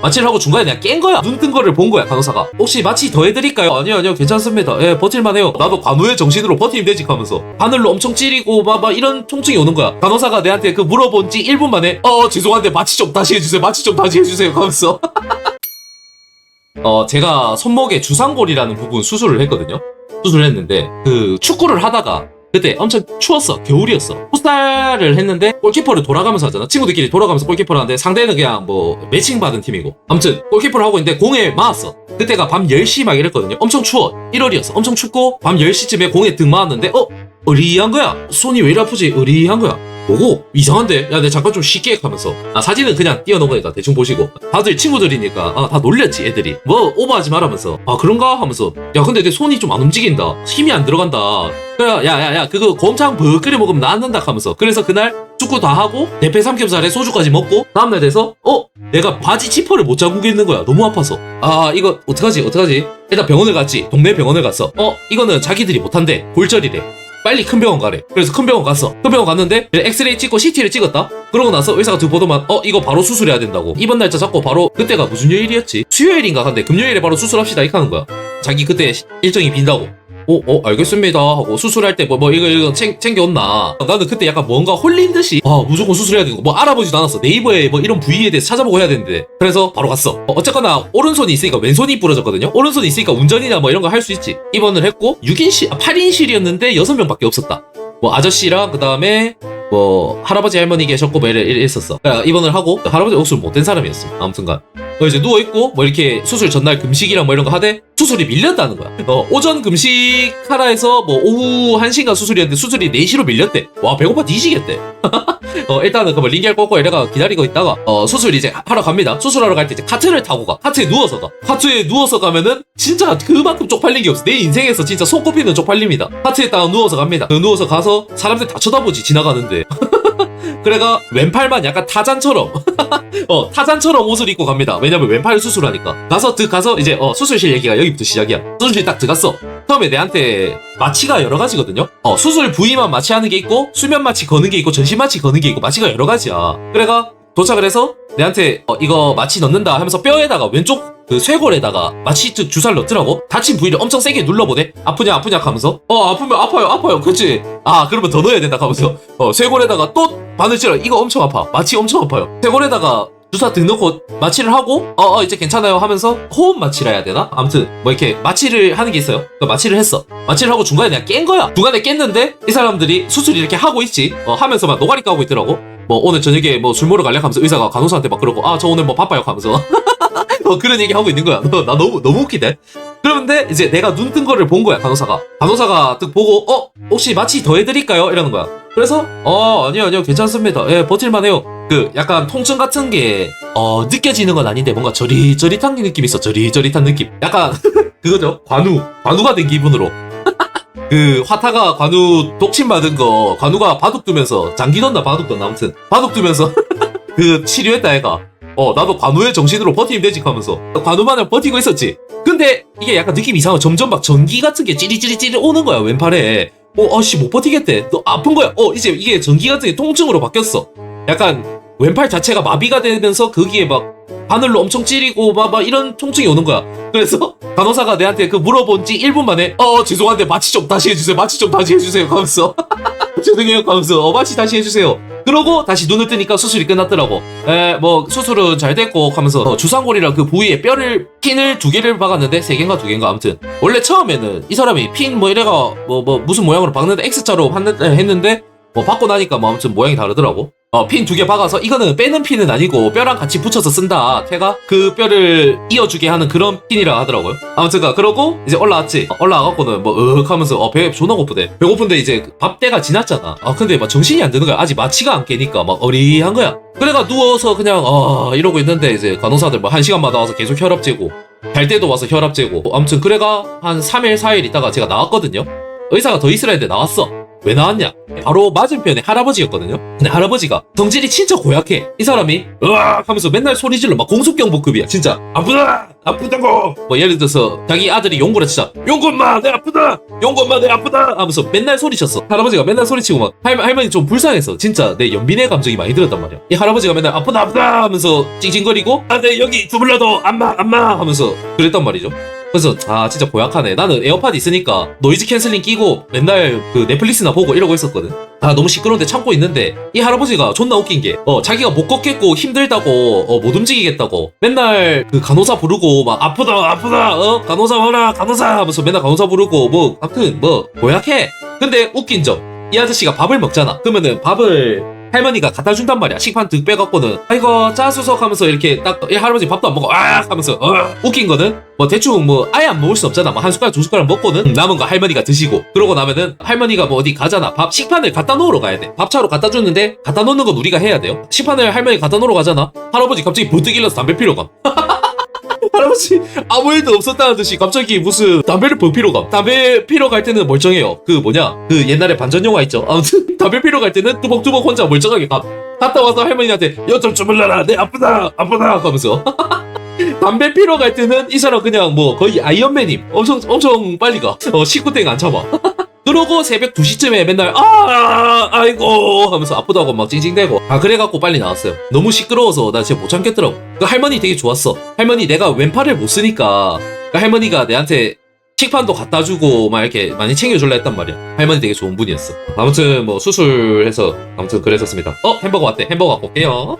마취를 하고 중간에 내가 깬 거야. 눈 뜬 거를 본 거야, 간호사가. 혹시 마취 더 해드릴까요? 아니요, 아니요, 괜찮습니다. 예, 버틸만 해요. 나도 간호의 정신으로 버티면 되지, 하면서. 바늘로 엄청 찌리고, 막, 막 이런 통증이 오는 거야. 간호사가 내한테 그 물어본 지 1분 만에, 어, 죄송한데 마취 좀 다시 해주세요. 마취 좀 다시 해주세요. 하면서. 어, 제가 손목에 주상골이라는 부분 수술을 했거든요. 수술을 했는데, 그 축구를 하다가, 그때 엄청 추웠어. 겨울이었어. 풋살을 했는데 골키퍼를 돌아가면서 하잖아. 친구들끼리 돌아가면서 골키퍼를 하는데 상대는 그냥 뭐 매칭 받은 팀이고. 아무튼 골키퍼를 하고 있는데 공에 맞았어. 그때가 밤 10시 막 이랬거든요. 엄청 추워. 1월이었어. 엄청 춥고 밤 10시쯤에 공에 등 맞았는데 어? 의리한 거야. 손이 왜 이리 아프지? 의리한 거야. 보고 이상한데? 야, 내 잠깐 좀 쉽게 하면서. 아 사진은 그냥 띄워놓은 거니까 대충 보시고. 다들 친구들이니까 아, 다 놀렸지 애들이. 뭐 오버하지 말하면서. 아 그런가? 하면서. 야 근데 내 손이 좀 안 움직인다. 힘이 안 들어간다. 야야야 그거 곰탕 버 끓여 먹으면 낫는다 하면서. 그래서 그날 축구 다 하고 대패 삼겹살에 소주까지 먹고 다음날 돼서 어? 내가 바지 지퍼를 못 잠그겠는 거야. 너무 아파서. 아 이거 어떡하지 어떡하지? 일단 병원을 갔지. 동네 병원을 갔어. 어 이거는 자기들이 못한대. 골절이래 빨리 큰 병원 가래. 그래서 큰 병원 갔어. 큰 병원 갔는데 엑스레이 찍고 CT를 찍었다. 그러고 나서 의사가 두 보더만 어 이거 바로 수술해야 된다고. 이번 날짜 잡고 바로 그때가 무슨 요일이었지? 수요일인가 한데 금요일에 바로 수술합시다 이렇게 하는 거야. 자기 그때 일정이 빈다고. 어, 어, 알겠습니다. 하고 수술할 때 뭐, 뭐, 이거, 이거 챙, 챙겨온나. 나는 그때 약간 뭔가 홀린 듯이, 아, 무조건 수술해야 되는 거. 뭐 알아보지도 않았어. 네이버에 뭐 이런 부위에 대해서 찾아보고 해야 되는데. 그래서 바로 갔어. 어, 어쨌거나, 오른손이 있으니까 왼손이 부러졌거든요. 오른손이 있으니까 운전이나 뭐 이런 거 할 수 있지. 입원을 했고, 6인실, 아, 8인실이었는데 6명 밖에 없었다. 뭐 아저씨랑 그 다음에 뭐 할아버지 할머니 계셨고 뭐 있었어. 그러니까 입원을 하고 할아버지 옥술 못된 사람이었어. 아무튼간. 어, 이제 누워 있고 뭐 이렇게 수술 전날 금식이랑 뭐 이런 거 하되 수술이 밀렸다는 거야. 어, 오전 금식 하라 해서 뭐 오후 1시간 수술이었는데 수술이 4시로 밀렸대. 와 배고파 뒤지겠대. 어, 일단은 그뭐 링겔 꽂고 이래가 기다리고 있다가 어, 수술 이제 하러 갑니다. 수술하러 갈 때 이제 카트를 타고 가. 카트에 누워서 가. 카트에 누워서 가면은 진짜 그만큼 쪽팔린 게 없어. 내 인생에서 진짜 손꼽히는 쪽팔림이다. 카트에 딱 누워서 갑니다. 그 누워서 가서 사람들 다 쳐다보지 지나가는데. 그래가 왼팔만 약간 타잔처럼 어 타잔처럼 옷을 입고 갑니다. 왜냐면 왼팔 수술하니까. 가서 드 가서 이제 어 수술실 얘기가 여기부터 시작이야. 수술실 딱 들어갔어. 처음에 내한테 마취가 여러 가지거든요. 어 수술 부위만 마취하는 게 있고 수면 마취 거는 게 있고 전신 마취 거는 게 있고 마취가 여러 가지야. 그래가 도착을 해서 내한테 어, 이거 마취 넣는다 하면서 뼈에다가 왼쪽 그 쇄골에다가 마취 주- 주사를 넣더라고. 다친 부위를 엄청 세게 눌러보대 아프냐 아프냐 하면서. 어 아프면 아파요 아파요. 그치 아 그러면 더 넣어야 된다 하면서. 어 쇄골에다가 또 바늘 찔러. 이거 엄청 아파. 마취 엄청 아파요. 쇄골에다가 주사 등 넣고 마취를 하고 어, 어 이제 괜찮아요 하면서 호흡 마취를 해야 되나? 아무튼 뭐 이렇게 마취를 하는 게 있어요. 그 마취를 했어. 마취를 하고 중간에 내가 깬 거야. 중간에 깼는데 이 사람들이 수술 이렇게 하고 있지. 어, 하면서 막 노가리 까고 있더라고. 뭐 오늘 저녁에 뭐 술 먹으러 갈래? 하면서 의사가 간호사한테 막 그러고 아 저 오늘 뭐 바빠요? 하면서 어, 그런 얘기 하고 있는 거야. 너, 나 너무 너무 웃기네 그런데 이제 내가 눈 뜬 거를 본 거야 간호사가. 간호사가 딱 보고 어? 혹시 마취 더 해드릴까요? 이러는 거야. 그래서 어 아니요 아니요 괜찮습니다. 예 버틸만해요. 그 약간 통증 같은 게 어 느껴지는 건 아닌데 뭔가 저릿저릿한 느낌이 있어. 저릿저릿한 느낌. 약간 그거죠. 관우. 관우가 된 기분으로. 그 화타가 관우 독침 받은 거 관우가 바둑 두면서 장기 던나 바둑 던나 아무튼. 바둑 두면서 그 치료했다 애가 어 나도 관우의 정신으로 버티면 되지 하면서. 관우만을 버티고 있었지. 근데 이게 약간 느낌이 이상하고 점점 막 전기 같은 게 찌릿찌릿찌릿 오는 거야 왼팔에. 어 아씨 못 버티겠대. 너 아픈 거야? 어 이제 이게 전기 같은 게 통증으로 바뀌었어. 약간 왼팔 자체가 마비가 되면서 거기에 막 바늘로 엄청 찌리고 막, 막 이런 통증이 오는 거야. 그래서 간호사가 내한테 그 물어본 지 1분 만에 어 죄송한데 마취 좀 다시 해주세요. 마취 좀 다시 해주세요. 하면서. 죄송해요. 하면서 어 마취 다시 해주세요 그러고 다시 눈을 뜨니까 수술이 끝났더라고 에 뭐 수술은 잘 됐고 하면서 어, 주상골이랑 그 부위에 뼈를 핀을 두 개를 박았는데 세 개인가 두 개인가 아무튼 원래 처음에는 이 사람이 핀 뭐 이래가 뭐 뭐 무슨 모양으로 박는데 X자로 했는데, 했는데 뭐 받고 나니까 뭐 아무튼 모양이 다르더라고. 어, 핀 두 개 박아서 이거는 빼는 핀은 아니고 뼈랑 같이 붙여서 쓴다. 걔가 그 뼈를 이어주게 하는 그런 핀이라 하더라고요. 아무튼 가 그러고 이제 올라왔지. 어, 올라와갖고는 뭐 으흑 하면서 어, 배 존나 고프대. 배고픈데 이제 그밥 때가 지났잖아. 아 근데 막 정신이 안 드는 거야. 아직 마취가 안 깨니까 막 어리한 거야. 그래가 누워서 그냥 어 이러고 있는데 이제 간호사들 뭐한 시간마다 와서 계속 혈압 재고 잘 때도 와서 혈압 재고 어, 아무튼 그래가 한 3일 4일 있다가 제가 나왔거든요. 의사가 더 있으라 했는데 나왔어. 왜 나왔냐? 바로 맞은편에 할아버지였거든요. 근데 할아버지가 성질이 진짜 고약해. 이 사람이 으악 하면서 맨날 소리 질러 막 공수경보급이야. 진짜 아프다 아프다고. 뭐 예를 들어서 자기 아들이 용구라 치자 용구 엄마 내 아프다 용구 엄마 내 아프다 하면서 맨날 소리쳤어. 할아버지가 맨날 소리치고 막 할, 할머니 좀 불쌍해서 진짜 내 연민의 감정이 많이 들었단 말이야. 이 할아버지가 맨날 아프다 아프다 하면서 찡찡거리고 아 내 여기 주물러도 안마 안마 하면서 그랬단 말이죠. 그래서 아 진짜 고약하네 나는 에어팟 있으니까 노이즈 캔슬링 끼고 맨날 그 넷플릭스나 보고 이러고 있었거든 아 너무 시끄러운데 참고 있는데 이 할아버지가 존나 웃긴 게 어 자기가 못 걷겠고 힘들다고 어 못 움직이겠다고 맨날 그 간호사 부르고 막 아프다 아프다 어 간호사 와라 간호사 하면서 맨날 간호사 부르고 뭐 아무튼 뭐 고약해 근데 웃긴 점 이 아저씨가 밥을 먹잖아 그러면은 밥을 할머니가 갖다 준단 말이야. 식판 득 빼갖고는 아이고 짜수석 하면서 이렇게 딱이 할아버지 밥도 안 먹어 아 하면서 어. 웃긴 거는 뭐 대충 뭐 아예 안 먹을 수 없잖아. 뭐 한 숟가락 두 숟가락 먹고는 남은 거 할머니가 드시고 그러고 나면은 할머니가 뭐 어디 가잖아. 밥 식판을 갖다 놓으러 가야 돼. 밥차로 갖다 주는데 갖다 놓는 건 우리가 해야 돼요. 식판을 할머니 갖다 놓으러 가잖아. 할아버지 갑자기 부뜩 일러서 담배 피러 가. 할아버지 아무 일도 없었다는 듯이 갑자기 무슨 담배를 펑 피러 가. 담배 피러 갈 때는 멀쩡해요. 그 뭐냐 그 옛날에 반전 영화 있죠. 아무튼 담배 피러 갈 때는 뚜벅뚜벅 혼자 멀쩡하게 가. 갔다 와서 할머니한테 여좀 주물러라 내 아프다 아프다 하면서 담배 피러 갈 때는 이 사람 그냥 뭐 거의 아이언맨임 엄청 엄청 빨리 가. 어 식구땡 안 참아. 그러고 새벽 2시쯤에 맨날 아 아이고 하면서 아프다고 막 찡찡대고. 아 그래갖고 빨리 나왔어요. 너무 시끄러워서 나 진짜 못 참겠더라고. 그 할머니 되게 좋았어. 할머니 내가 왼팔을 못 쓰니까 그 할머니가 내한테 식판도 갖다 주고 막 이렇게 많이 챙겨줄라 했단 말이야. 할머니 되게 좋은 분이었어. 아무튼 뭐 수술해서 아무튼 그랬었습니다. 어 햄버거 왔대. 햄버거 갖고 올게요